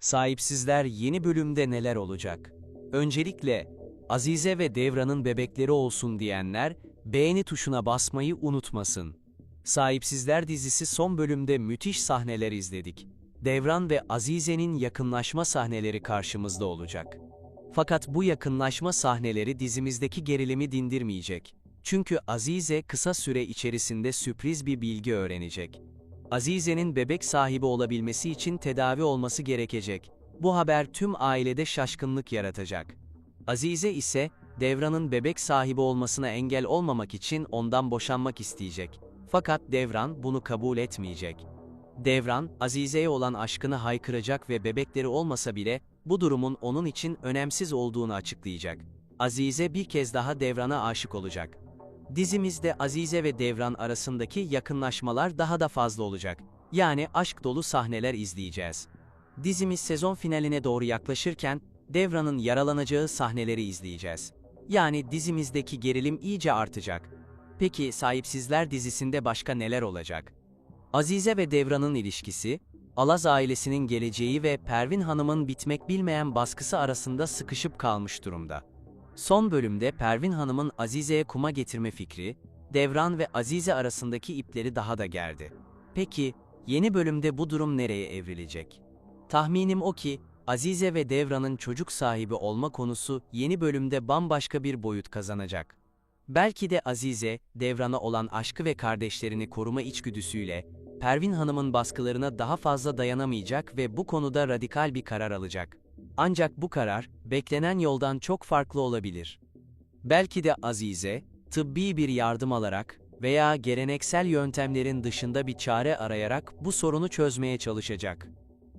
Sahipsizler yeni bölümde neler olacak? Öncelikle Azize ve Devran'ın bebekleri olsun diyenler beğeni tuşuna basmayı unutmasın. Sahipsizler dizisi son bölümde müthiş sahneler izledik. Devran ve Azize'nin yakınlaşma sahneleri karşımızda olacak. Fakat bu yakınlaşma sahneleri dizimizdeki gerilimi dindirmeyecek. Çünkü Azize kısa süre içerisinde sürpriz bir bilgi öğrenecek. Azize'nin bebek sahibi olabilmesi için tedavi olması gerekecek. Bu haber tüm ailede şaşkınlık yaratacak. Azize ise Devran'ın bebek sahibi olmasına engel olmamak için ondan boşanmak isteyecek. Fakat Devran bunu kabul etmeyecek. Devran, Azize'ye olan aşkını haykıracak ve bebekleri olmasa bile bu durumun onun için önemsiz olduğunu açıklayacak. Azize bir kez daha Devran'a aşık olacak. Dizimizde Azize ve Devran arasındaki yakınlaşmalar daha da fazla olacak. Yani aşk dolu sahneler izleyeceğiz. Dizimiz sezon finaline doğru yaklaşırken Devran'ın yaralanacağı sahneleri izleyeceğiz. Yani dizimizdeki gerilim iyice artacak. Peki Sahipsizler dizisinde başka neler olacak? Azize ve Devran'ın ilişkisi, Alaz ailesinin geleceği ve Pervin Hanım'ın bitmek bilmeyen baskısı arasında sıkışıp kalmış durumda. Son bölümde Pervin Hanım'ın Azize'ye kuma getirme fikri, Devran ve Azize arasındaki ipleri daha da gerdi. Peki, yeni bölümde bu durum nereye evrilecek? Tahminim o ki, Azize ve Devran'ın çocuk sahibi olma konusu yeni bölümde bambaşka bir boyut kazanacak. Belki de Azize, Devran'a olan aşkı ve kardeşlerini koruma içgüdüsüyle, Pervin Hanım'ın baskılarına daha fazla dayanamayacak ve bu konuda radikal bir karar alacak. Ancak bu karar, beklenen yoldan çok farklı olabilir. Belki de Azize, tıbbi bir yardım alarak veya geleneksel yöntemlerin dışında bir çare arayarak bu sorunu çözmeye çalışacak.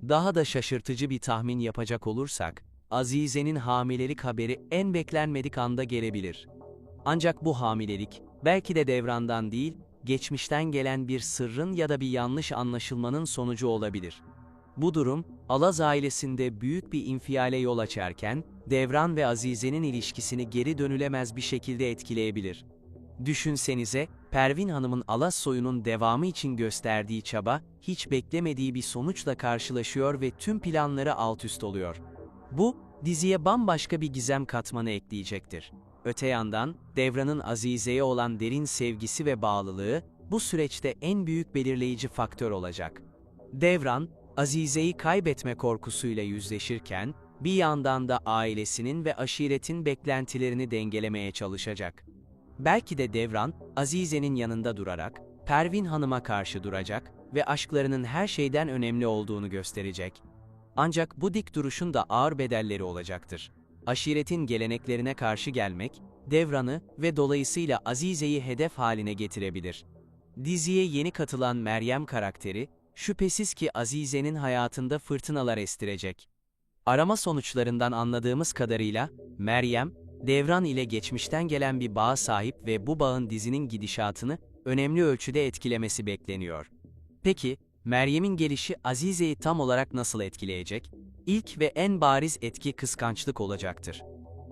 Daha da şaşırtıcı bir tahmin yapacak olursak, Azize'nin hamilelik haberi en beklenmedik anda gelebilir. Ancak bu hamilelik, belki de devrandan değil, geçmişten gelen bir sırrın ya da bir yanlış anlaşılmanın sonucu olabilir. Bu durum, Alaz ailesinde büyük bir infiale yol açarken, Devran ve Azize'nin ilişkisini geri dönülemez bir şekilde etkileyebilir. Düşünsenize, Pervin Hanım'ın Alaz soyunun devamı için gösterdiği çaba, hiç beklemediği bir sonuçla karşılaşıyor ve tüm planları alt üst oluyor. Bu, diziye bambaşka bir gizem katmanı ekleyecektir. Öte yandan, Devran'ın Azize'ye olan derin sevgisi ve bağlılığı, bu süreçte en büyük belirleyici faktör olacak. Devran, Azize'yi kaybetme korkusuyla yüzleşirken, bir yandan da ailesinin ve aşiretin beklentilerini dengelemeye çalışacak. Belki de Devran, Azize'nin yanında durarak, Pervin Hanım'a karşı duracak ve aşklarının her şeyden önemli olduğunu gösterecek. Ancak bu dik duruşun da ağır bedelleri olacaktır. Aşiretin geleneklerine karşı gelmek, Devran'ı ve dolayısıyla Azize'yi hedef haline getirebilir. Diziye yeni katılan Meryem karakteri, şüphesiz ki Azize'nin hayatında fırtınalar estirecek. Arama sonuçlarından anladığımız kadarıyla, Meryem, Devran ile geçmişten gelen bir bağa sahip ve bu bağın dizinin gidişatını önemli ölçüde etkilemesi bekleniyor. Peki, Meryem'in gelişi Azize'yi tam olarak nasıl etkileyecek? İlk ve en bariz etki kıskançlık olacaktır.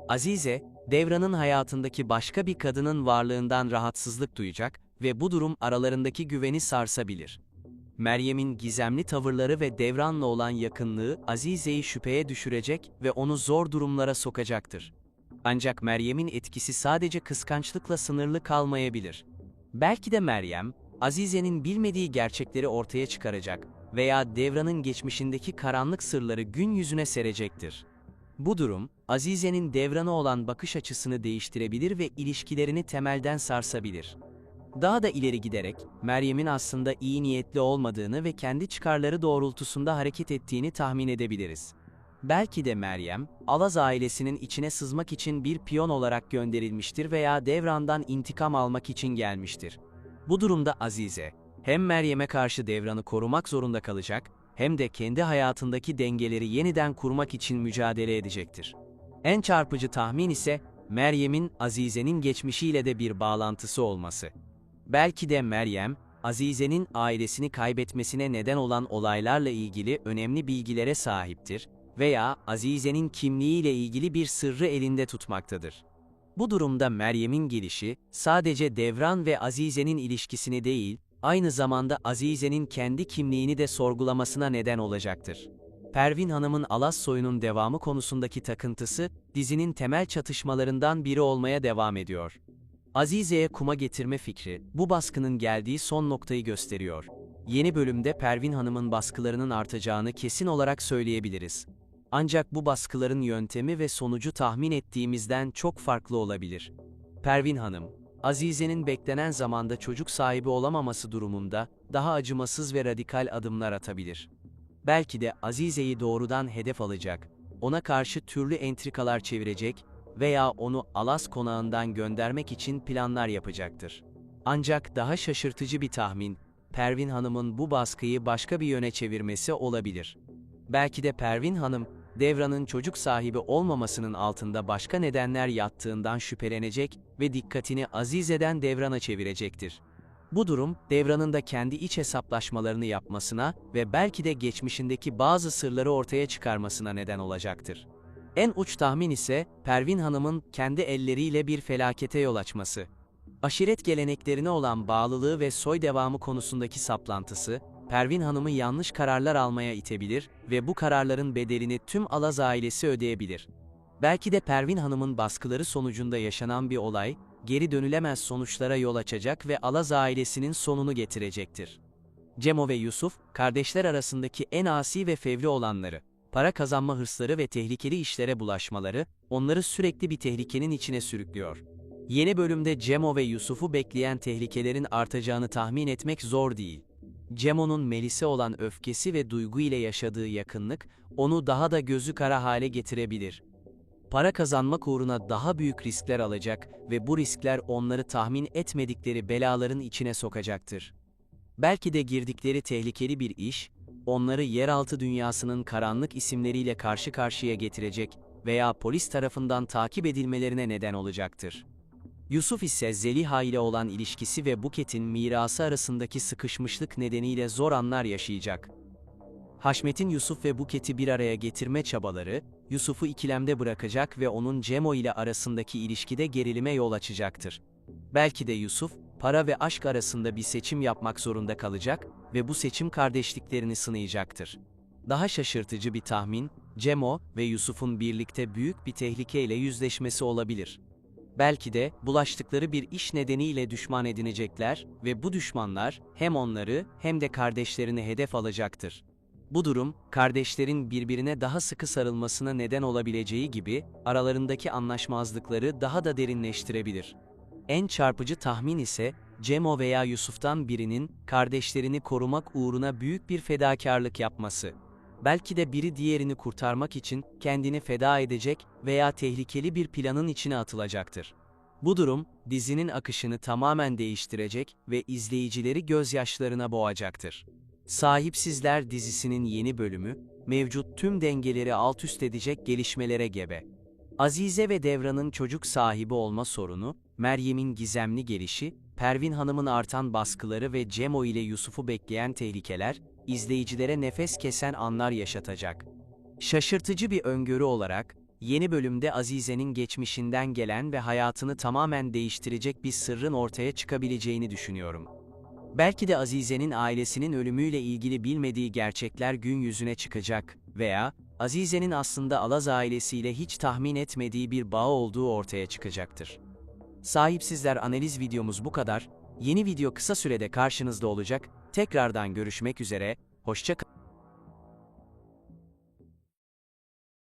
Azize, Devran'ın hayatındaki başka bir kadının varlığından rahatsızlık duyacak ve bu durum aralarındaki güveni sarsabilir. Meryem'in gizemli tavırları ve Devran'la olan yakınlığı Azize'yi şüpheye düşürecek ve onu zor durumlara sokacaktır. Ancak Meryem'in etkisi sadece kıskançlıkla sınırlı kalmayabilir. Belki de Meryem, Azize'nin bilmediği gerçekleri ortaya çıkaracak veya Devran'ın geçmişindeki karanlık sırları gün yüzüne serecektir. Bu durum, Azize'nin Devran'a olan bakış açısını değiştirebilir ve ilişkilerini temelden sarsabilir. Daha da ileri giderek, Meryem'in aslında iyi niyetli olmadığını ve kendi çıkarları doğrultusunda hareket ettiğini tahmin edebiliriz. Belki de Meryem, Alaz ailesinin içine sızmak için bir piyon olarak gönderilmiştir veya Devran'dan intikam almak için gelmiştir. Bu durumda Azize, hem Meryem'e karşı Devran'ı korumak zorunda kalacak, hem de kendi hayatındaki dengeleri yeniden kurmak için mücadele edecektir. En çarpıcı tahmin ise, Meryem'in Azize'nin geçmişiyle de bir bağlantısı olması. Belki de Meryem, Azize'nin ailesini kaybetmesine neden olan olaylarla ilgili önemli bilgilere sahiptir veya Azize'nin kimliğiyle ilgili bir sırrı elinde tutmaktadır. Bu durumda Meryem'in gelişi, sadece Devran ve Azize'nin ilişkisini değil, aynı zamanda Azize'nin kendi kimliğini de sorgulamasına neden olacaktır. Pervin Hanım'ın Alas soyunun devamı konusundaki takıntısı, dizinin temel çatışmalarından biri olmaya devam ediyor. Azize'ye kuma getirme fikri, bu baskının geldiği son noktayı gösteriyor. Yeni bölümde Pervin Hanım'ın baskılarının artacağını kesin olarak söyleyebiliriz. Ancak bu baskıların yöntemi ve sonucu tahmin ettiğimizden çok farklı olabilir. Pervin Hanım, Azize'nin beklenen zamanda çocuk sahibi olamaması durumunda daha acımasız ve radikal adımlar atabilir. Belki de Azize'yi doğrudan hedef alacak, ona karşı türlü entrikalar çevirecek veya onu Alas konağından göndermek için planlar yapacaktır. Ancak daha şaşırtıcı bir tahmin, Pervin Hanım'ın bu baskıyı başka bir yöne çevirmesi olabilir. Belki de Pervin Hanım, Devran'ın çocuk sahibi olmamasının altında başka nedenler yattığından şüphelenecek ve dikkatini Azize'den Devran'a çevirecektir. Bu durum, Devran'ın da kendi iç hesaplaşmalarını yapmasına ve belki de geçmişindeki bazı sırları ortaya çıkarmasına neden olacaktır. En uç tahmin ise Pervin Hanım'ın kendi elleriyle bir felakete yol açması. Aşiret geleneklerine olan bağlılığı ve soy devamı konusundaki saplantısı, Pervin Hanım'ı yanlış kararlar almaya itebilir ve bu kararların bedelini tüm Alaz ailesi ödeyebilir. Belki de Pervin Hanım'ın baskıları sonucunda yaşanan bir olay, geri dönülemez sonuçlara yol açacak ve Alaz ailesinin sonunu getirecektir. Cemo ve Yusuf, kardeşler arasındaki en asi ve fevri olanları, para kazanma hırsları ve tehlikeli işlere bulaşmaları, onları sürekli bir tehlikenin içine sürüklüyor. Yeni bölümde Cemo ve Yusuf'u bekleyen tehlikelerin artacağını tahmin etmek zor değil. Cemo'nun Melis'e olan öfkesi ve duygu ile yaşadığı yakınlık, onu daha da gözü kara hale getirebilir. Para kazanmak uğruna daha büyük riskler alacak ve bu riskler onları tahmin etmedikleri belaların içine sokacaktır. Belki de girdikleri tehlikeli bir iş, onları yeraltı dünyasının karanlık isimleriyle karşı karşıya getirecek veya polis tarafından takip edilmelerine neden olacaktır. Yusuf ise Zeliha ile olan ilişkisi ve Buket'in mirası arasındaki sıkışmışlık nedeniyle zor anlar yaşayacak. Haşmet'in Yusuf ve Buket'i bir araya getirme çabaları, Yusuf'u ikilemde bırakacak ve onun Cemo ile arasındaki ilişkide gerilime yol açacaktır. Belki de Yusuf, para ve aşk arasında bir seçim yapmak zorunda kalacak ve bu seçim kardeşliklerini sınayacaktır. Daha şaşırtıcı bir tahmin, Cemo ve Yusuf'un birlikte büyük bir tehlikeyle yüzleşmesi olabilir. Belki de bulaştıkları bir iş nedeniyle düşman edinecekler ve bu düşmanlar hem onları hem de kardeşlerini hedef alacaktır. Bu durum, kardeşlerin birbirine daha sıkı sarılmasına neden olabileceği gibi, aralarındaki anlaşmazlıkları daha da derinleştirebilir. En çarpıcı tahmin ise, Cemo veya Yusuf'tan birinin, kardeşlerini korumak uğruna büyük bir fedakarlık yapması. Belki de biri diğerini kurtarmak için kendini feda edecek veya tehlikeli bir planın içine atılacaktır. Bu durum, dizinin akışını tamamen değiştirecek ve izleyicileri gözyaşlarına boğacaktır. Sahipsizler dizisinin yeni bölümü, mevcut tüm dengeleri alt üst edecek gelişmelere gebe. Azize ve Devran'ın çocuk sahibi olma sorunu, Meryem'in gizemli gelişi, Pervin Hanım'ın artan baskıları ve Cemo ile Yusuf'u bekleyen tehlikeler, izleyicilere nefes kesen anlar yaşatacak. Şaşırtıcı bir öngörü olarak, yeni bölümde Azize'nin geçmişinden gelen ve hayatını tamamen değiştirecek bir sırrın ortaya çıkabileceğini düşünüyorum. Belki de Azize'nin ailesinin ölümüyle ilgili bilmediği gerçekler gün yüzüne çıkacak veya Azize'nin aslında Alaz ailesiyle hiç tahmin etmediği bir bağ olduğu ortaya çıkacaktır. Sahipsizler analiz videomuz bu kadar. Yeni video kısa sürede karşınızda olacak. Tekrardan görüşmek üzere, hoşça kalın.